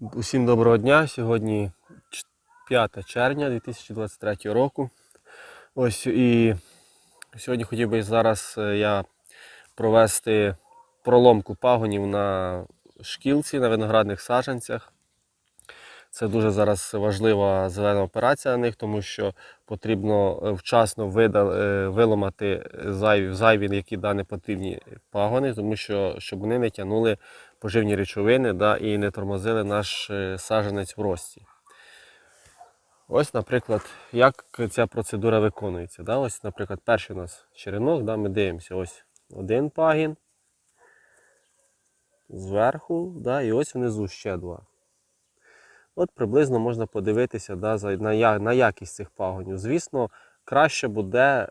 Усім доброго дня. Сьогодні 5 червня 2023 року. Ось і сьогодні хотів би зараз е, я провести проломку пагонів на шкілці, на виноградних саджанцях. Це дуже зараз важлива зелена операція на них, тому що потрібно е, вчасно е, виламати зайві, зайві, які да, потрібні пагони, тому що щоб вони не тягнули поживні речовини да, і не тормозили наш е, саджанець в рості. Ось, наприклад, як ця процедура виконується. Да? Ось, наприклад, перший у нас черенок, да, ми дивимося, ось один пагін зверху, да, і ось внизу ще два. От приблизно можна подивитися да, на, на якість цих пагонів. Звісно, краще буде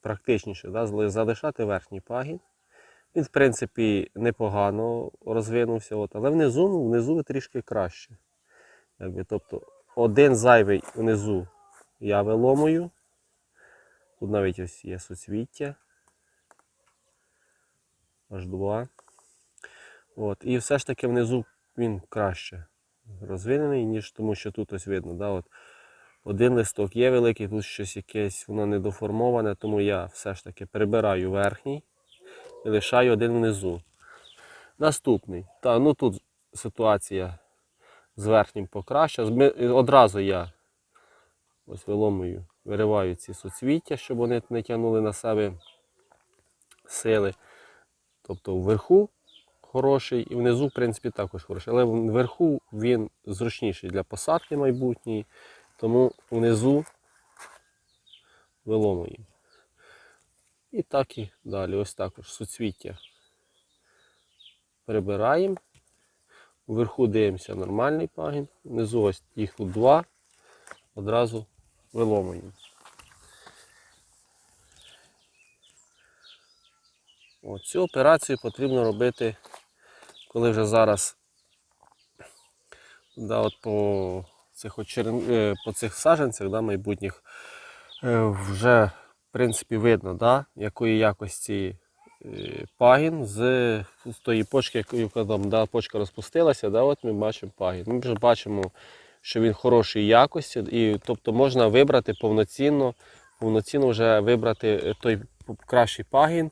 практичніше да, залишати верхній пагін. Він, в принципі, непогано розвинувся, от, але внизу, ну, внизу трішки краще. Якби, тобто один зайвий внизу я виломую. Тут навіть ось є суцвіття. Аж два. От, і все ж таки внизу він краще розвинений, ніж тому що тут ось видно. Да, от, один листок є великий, тут щось якесь, воно недоформоване, тому я все ж таки прибираю верхній і лишаю один внизу. Наступний. Та, ну тут ситуація з верхнім покраща. Одразу я ось виломую, вириваю ці суцвіття, щоб вони не тягнули на себе сили. Тобто вверху хороший і внизу, в принципі, також хороший. Але вверху він зручніший для посадки майбутньої, тому внизу виломуємо. І так і далі. Ось також суцвіття прибираємо. Вверху дивимося нормальний пагін, внизу ось їх тут два, одразу виломуємо. Цю операцію потрібно робити, коли вже зараз да, от по цих, от е, по цих саджанцях да, майбутніх е, вже принципі видно, да, якої якості е, пагін з, з тої почки, там, да, почка розпустилася, да, от ми бачимо пагін. Ми вже бачимо, що він хорошої якості, і тобто можна вибрати повноцінно, повноцінно вже вибрати е, той кращий пагін,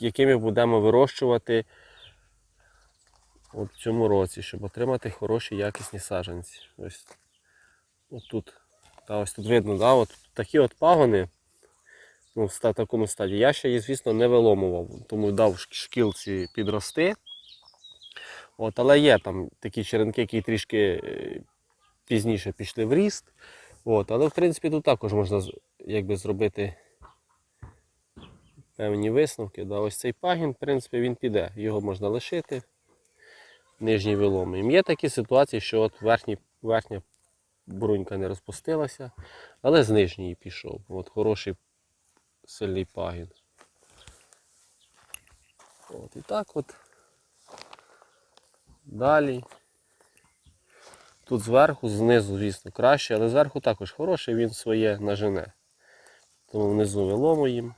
який ми будемо вирощувати от в цьому році, щоб отримати хороші якісні саджанці. Ось от тут, та, ось тут видно, да, от такі от пагони ну, в такому стадії. Я ще її, звісно, не виломував, тому дав шк- шкілці підрости. От, але є там такі черенки, які трішки е, пізніше пішли в ріст. От, але в принципі тут також можна якби, зробити певні висновки. Да. Ось цей пагін, в принципі, він піде. Його можна лишити. Нижній виломуємо. Є такі ситуації, що от верхній, верхня брунька не розпустилася, але з нижньої пішов. От хороший сильний пагін. От, і так от. Далі. Тут зверху, знизу, звісно, краще, але зверху також хороший, він своє нажене. Тому внизу виломуємо.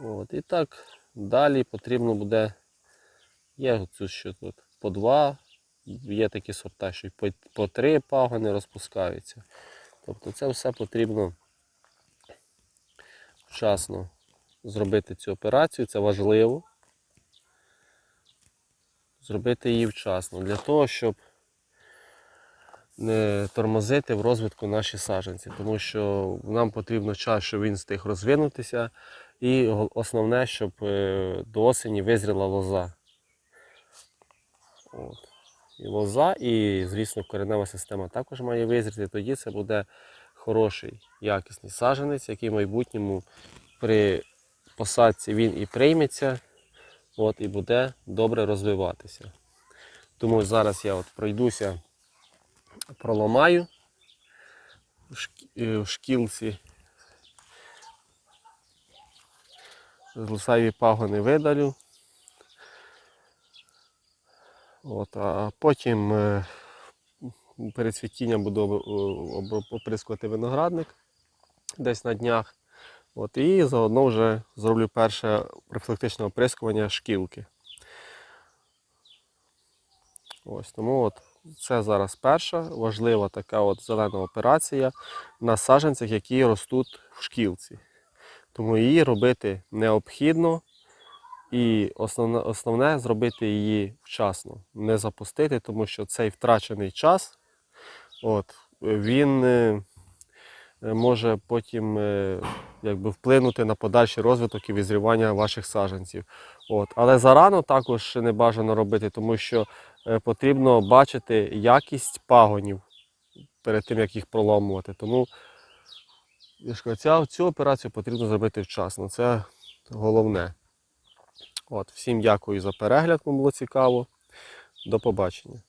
От, і так далі потрібно буде. Є оцю, що тут по два, є такі сорта, що по, по три пагони розпускаються. Тобто це все потрібно вчасно зробити цю операцію, це важливо. Зробити її вчасно для того, щоб не тормозити в розвитку наші саджанці, тому що нам потрібно час, щоб він встиг розвинутися. І основне, щоб е, до осені визріла лоза. От. І лоза, і, звісно, коренева система також має визріти. Тоді це буде хороший, якісний саджанець, який в майбутньому при посадці він і прийметься, от, і буде добре розвиватися. Тому зараз я от пройдуся, проламаю е, в шкілці. Зайві пагони видалю. От, а потім е, перед цвітінням буду оприскувати виноградник десь на днях. От, і заодно вже зроблю перше профілактичне оприскування шкілки. Ось тому от це зараз перша важлива така от зелена операція на саджанцях, які ростуть в шкілці. Тому її робити необхідно. І основне, основне зробити її вчасно, не запустити, тому що цей втрачений час, от, він е, е, може потім е, якби, вплинути на подальший розвиток і визрівання ваших саджанців. От. Але зарано також не бажано робити, тому що потрібно бачити якість пагонів перед тим, як їх проломувати. Тому ця, цю операцію потрібно зробити вчасно. Це головне. От, всім дякую за перегляд, кому було цікаво. До побачення.